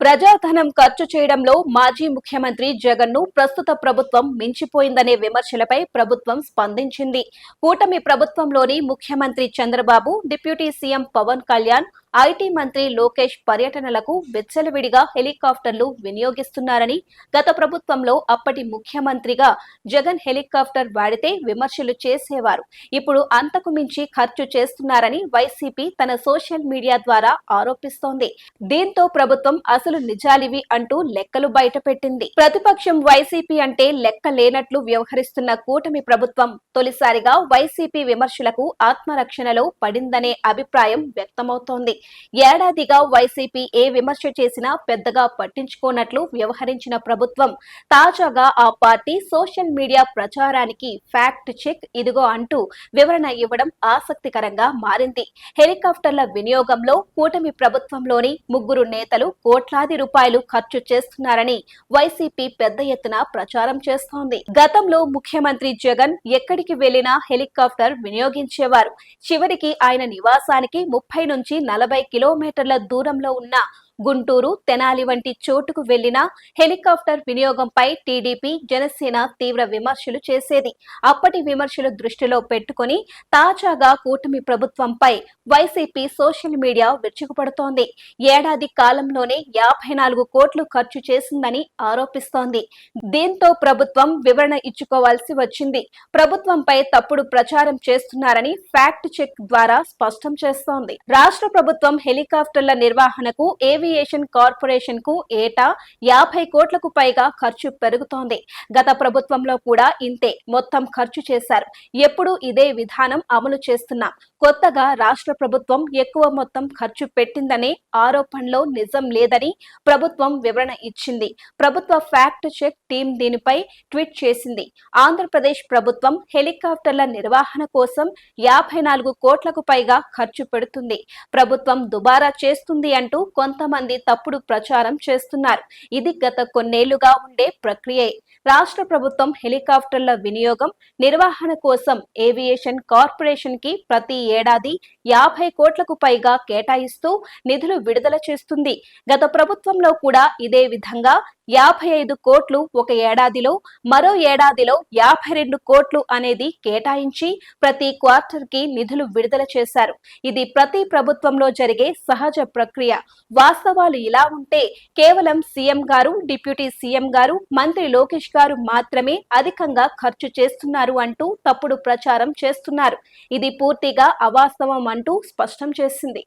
ప్రజాధనం ఖర్చు చేయడంలో మాజీ ముఖ్యమంత్రి జగన్ను ప్రస్తుత ప్రభుత్వం మించిపోయిందనే విమర్శలపై ప్రభుత్వం స్పందించింది. కూటమి ప్రభుత్వంలోని ముఖ్యమంత్రి Chandrababu deputy CM Pawan Kalyan IT మంత్రి లోకేష్ పర్యటనలకు విచ్చలవిడిగా హెలికాప్టర్లు వినియోగిస్తున్నారని గత ప్రభుత్వంలో అప్పటి ముఖ్యమంత్రిగా జగన్ హెలికాప్టర్ వాడితే విమర్శలు చేసేవారు. ఇప్పుడు అంతకు మించి ఖర్చు చేస్తున్నారని వైసీపీ తన సోషల్ మీడియా ద్వారా ఆరోపిస్తోంది. దీంతో ప్రభుత్వం అసలు నిజాలివి అంటూ లెక్కలు బయటపెట్టింది. ప్రతిపక్షం వైసీపీ అంటే లెక్క లేనట్లు వ్యవహరిస్తున్న కూటమి ప్రభుత్వం తొలిసారిగా వైసీపీ విమర్శలకు ఆత్మరక్షణలో పడిందనే అభిప్రాయం వ్యక్తమవుతోంది. ఏడాదిగా వైసీపీ ఏ విమర్శ చేసినా పెద్దగా పట్టించుకోనట్లు వ్యవహరించిన ప్రభుత్వం. తాజాగా ఆ పార్టీ సోషల్ మీడియా ప్రచారానికి ఫ్యాక్ట్ చెక్ ఇదిగో అంటూ వివరణ ఇవ్వడం ఆసక్తికరంగా మారింది. హెలికాప్టర్ల వినియోగంలో కూటమి ప్రభుత్వంలోని ముగ్గురు నేతలు కోట్లాది రూపాయలు ఖర్చు చేస్తున్నారని వైసీపీ పెద్ద ఎత్తున ప్రచారం చేస్తోంది. గతంలో ముఖ్యమంత్రి జగన్ ఎక్కడికి వెళ్ళినా హెలికాప్టర్ వినియోగించేవారు. చివరికి ఆయన నివాసానికి ముప్పై నుంచి నలభై కిలోమీటర్ల దూరంలో ఉన్న గుంటూరు తెనాలి వంటి చోటుకు వెళ్ళిన హెలికాప్టర్ వినియోగంపై టీడీపీ జనసేన తీవ్ర విమర్శలు చేసేది. అప్పటి విమర్శలు దృష్టిలో పెట్టుకుని తాజాగా కూటమి ప్రభుత్వంపై వైసీపీ సోషల్ మీడియా విరుచుకుపడుతోంది. ఏడాది కాలంలోనే యాభై నాలుగు కోట్లు ఖర్చు చేసిందని ఆరోపిస్తోంది. దీంతో ప్రభుత్వం వివరణ ఇచ్చుకోవాల్సి వచ్చింది. ప్రభుత్వంపై తప్పుడు ప్రచారం చేస్తున్నారని ఫ్యాక్ట్ చెక్ ద్వారా స్పష్టం చేస్తోంది. రాష్ట్ర ప్రభుత్వం హెలికాప్టర్ల నిర్వహణకు ఏవి ఏవియేషన్ కార్పొరేషన్కు ఏటా యాభై కోట్లకు పైగా ఖర్చు పెరుగుతోంది. గత ప్రభుత్వంలో కూడా ఇంతే మొత్తం ఖర్చు చేశారు. ఎప్పుడు ఇదే విధానం అమలు చేస్తున్నాం. కొత్తగా రాష్ట్ర ప్రభుత్వం ఎక్కువ మొత్తం ఖర్చు పెట్టిందనే ఆరోపణలో నిజం లేదని ప్రభుత్వం వివరణ ఇచ్చింది. ప్రభుత్వ ఫ్యాక్ట్ చెక్ టీం దీనిపై ట్వీట్ చేసింది. ఆంధ్రప్రదేశ్ ప్రభుత్వం హెలికాప్టర్ల నిర్వహణ కోసం యాభై నాలుగు కోట్లకు పైగా ఖర్చు పెడుతుంది. ప్రభుత్వం దుబారా చేస్తుంది అంటూ కొంతమంది తప్పుడు ప్రచారం చేస్తున్నారు. ఇది గత కొన్నేళ్ళుగా ఉండే ప్రక్రియే. రాష్ట్ర ప్రభుత్వం హెలికాప్టర్ల వినియోగం నిర్వహణ కోసం ఏవియేషన్ కార్పొరేషన్కి ప్రతి ఏడాది యాభై కోట్లకు పైగా కేటాయిస్తూ నిధులు విడుదల చేస్తుంది. గత ప్రభుత్వంలో కూడా ఇదే విధంగా యాభై ఐదు కోట్లు ఒక ఏడాదిలో మరో ఏడాదిలో యాభై రెండు కోట్లు అనేది కేటాయించి ప్రతి క్వార్టర్కి నిధులు విడుదల చేశారు. ఇది ప్రతి ప్రభుత్వంలో జరిగే సహజ ప్రక్రియ. వాస్తవాలు ఇలా ఉంటే కేవలం సీఎం గారు డిప్యూటీ సీఎం గారు మంత్రి లోకేష్ గారు మాత్రమే అధికంగా ఖర్చు చేస్తున్నారు అంటూ తప్పుడు ప్రచారం చేస్తున్నారు. ఇది పూర్తిగా అవాస్తవం అంటూ స్పష్టం చేసింది.